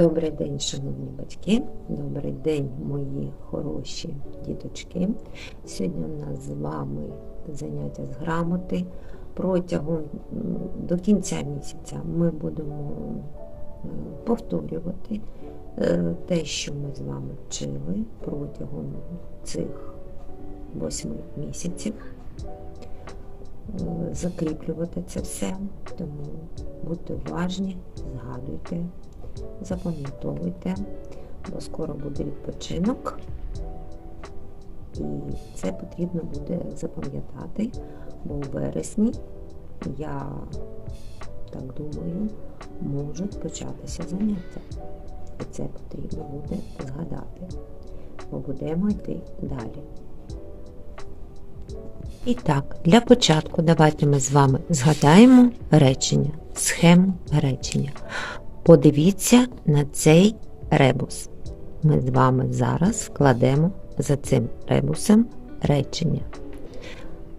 Добрий день, шановні батьки, добрий день, мої хороші діточки. Сьогодні у нас з вами заняття з грамоти. Протягом до кінця місяця ми будемо е, повторювати е, те, що ми з вами вчили протягом цих восьми місяців. Закріплювати це все, тому будьте уважні, згадуйте запам'ятовуйте, бо скоро буде відпочинок, і це потрібно буде запам'ятати, бо у вересні, я так думаю, можуть початися заняття. І це потрібно буде згадати, бо будемо йти далі. І так, для початку давайте ми з вами згадаємо речення, схему речення. Подивіться на цей ребус. Ми з вами зараз складемо за цим ребусом речення.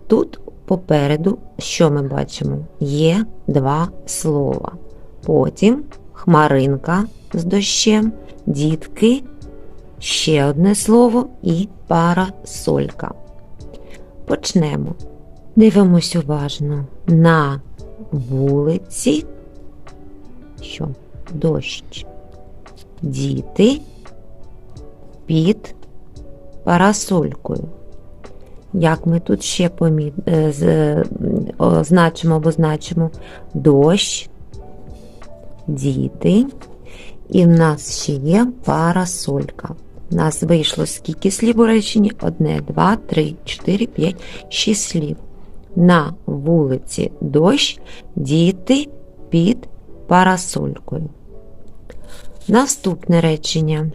Тут попереду, що ми бачимо? Є два слова. Потім хмаринка з дощем, дітки, ще одне слово і парасолька. Почнемо. Дивимось уважно на вулиці. Що? Дощ. Діти під парасолькою. Як ми тут ще помі... е, з- е, означимо, обозначимо дощ, діти, і в нас ще є парасолька. У нас вийшло скільки слів у реченні? Одне, два, три, чотири, п'ять, шість слів. На вулиці дощ, діти під парасолькою. Наступне речення.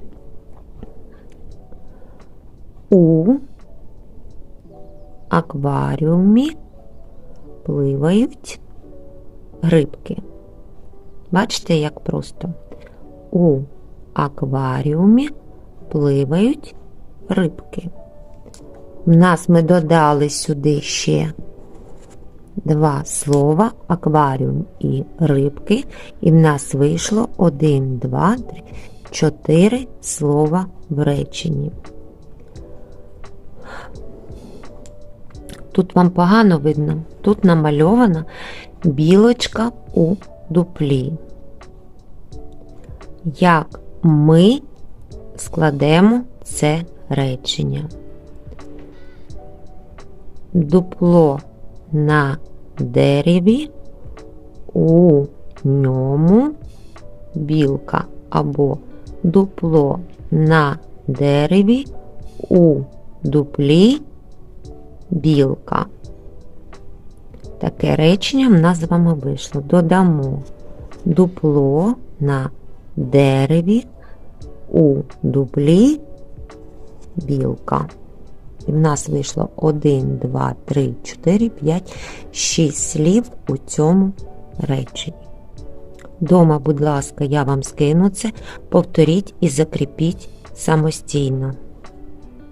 У акваріумі пливають рибки. Бачите, як просто. У акваріумі пливають рибки. В нас ми додали сюди ще два слова акваріум і рибки, і в нас вийшло один, два, три, чотири слова в реченні. Тут вам погано видно, тут намальована білочка у дуплі. Як ми складемо це речення? Дупло на дереві, у ньому білка або дупло на дереві, у дуплі білка. Таке речення в нас з вами вийшло. Додамо дупло на дереві, у дуплі білка. І в нас вийшло 1, 2, 3, 4, 5, 6 слів у цьому реченні. Дома, будь ласка, я вам скину це, повторіть і закріпіть самостійно.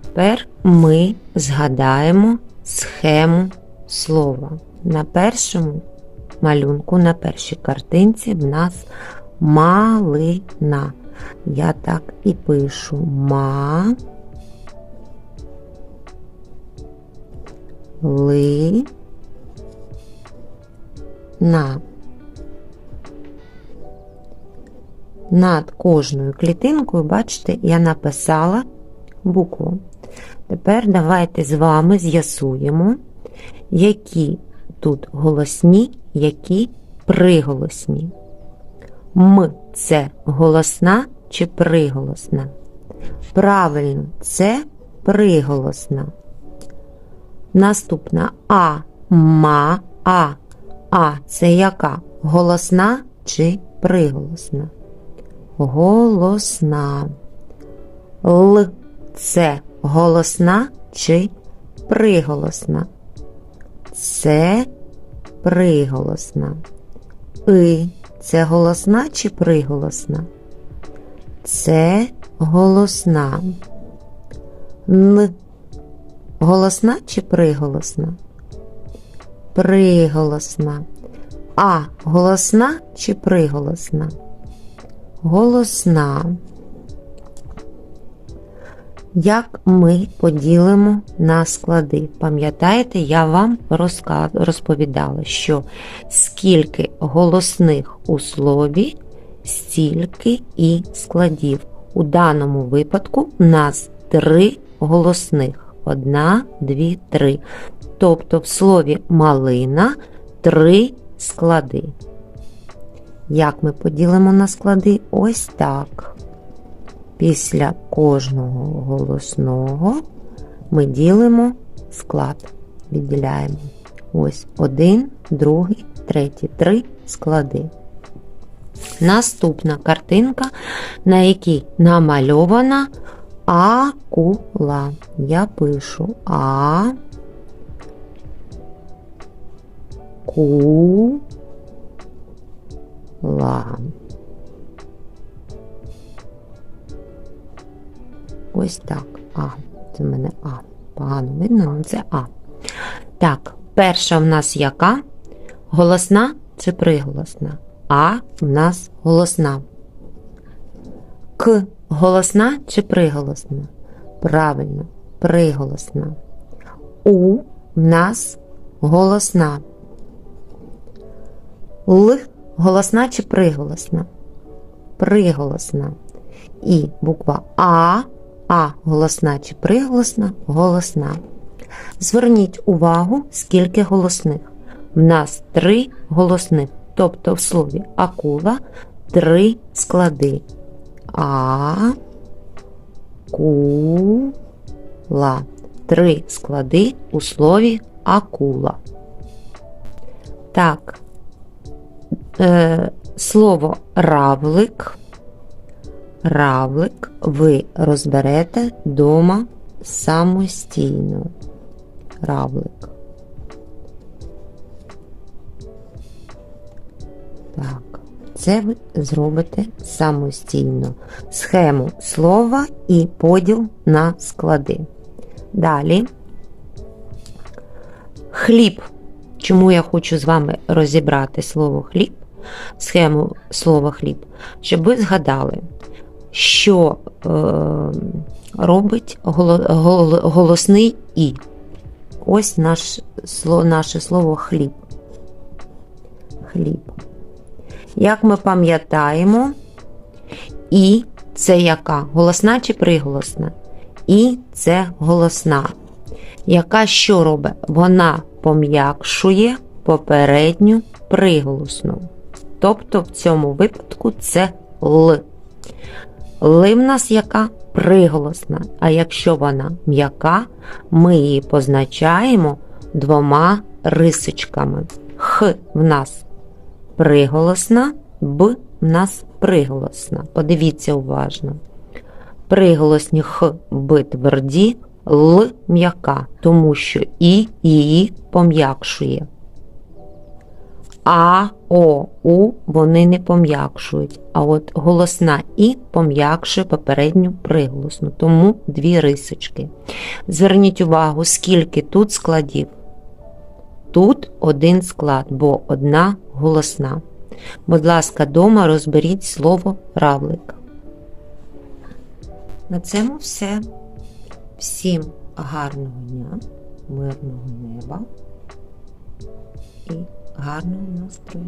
Тепер ми згадаємо схему слова. На першому малюнку, на першій картинці в нас малина. Я так і пишу ма. Ли на. Над кожною клітинкою, бачите, я написала букву. Тепер давайте з вами з'ясуємо, які тут голосні, які приголосні. М це голосна чи приголосна? Правильно, це приголосна. Наступна А, ма, а. А це яка? Голосна чи приголосна? Голосна. Л це голосна чи приголосна? Це приголосна. И це голосна чи приголосна? Це голосна. Н голосна чи приголосна? Приголосна. А голосна чи приголосна? голосна. Як ми поділимо на склади? Пам'ятаєте, я вам розповідала, що скільки голосних у слові, стільки і складів. У даному випадку у нас три голосних: одна, дві, три. Тобто в слові малина три склади. Як ми поділимо на склади? Ось так. Після кожного голосного ми ділимо склад, відділяємо. Ось один, другий, третій, три склади. Наступна картинка, на якій намальована акула. Я пишу А. Ку. Ла. Ось так. А. Це в мене А. Погано видно, але це А. Так, перша в нас яка? Голосна чи приголосна? А в нас голосна. К голосна чи приголосна? Правильно, приголосна. У в нас голосна. Л голосна чи приголосна? Приголосна. І буква А, А голосна чи приголосна? Голосна. Зверніть увагу, скільки голосних. В нас три голосних. Тобто в слові акула три склади. А, ку, ла. Три склади у слові акула. Так, е, слово равлик. Равлик ви розберете вдома самостійно. Равлик. Так, це ви зробите самостійно. Схему слова і поділ на склади. Далі. Хліб. Чому я хочу з вами розібрати слово хліб, схему слова хліб, щоб ви згадали, що е, робить голосний і. Ось наш, наше слово хліб. Хліб. Як ми пам'ятаємо, і це яка? Голосна чи приголосна? І це голосна. Яка що робить? Вона пом'якшує попередню приголосну. Тобто в цьому випадку це Л. Ли в нас яка приголосна. А якщо вона м'яка, ми її позначаємо двома рисочками. Х в нас приголосна, Б в нас приголосна. Подивіться уважно. Приголосні Х, Б тверді, Л м'яка, тому що І її пом'якшує. А, О, У вони не пом'якшують. А от голосна І пом'якшує попередню приголосну, тому дві рисочки. Зверніть увагу, скільки тут складів. Тут один склад, бо одна голосна. Будь ласка, дома розберіть слово равлик. На цьому все. Всім гарного дня, мирного неба і гарного настрою.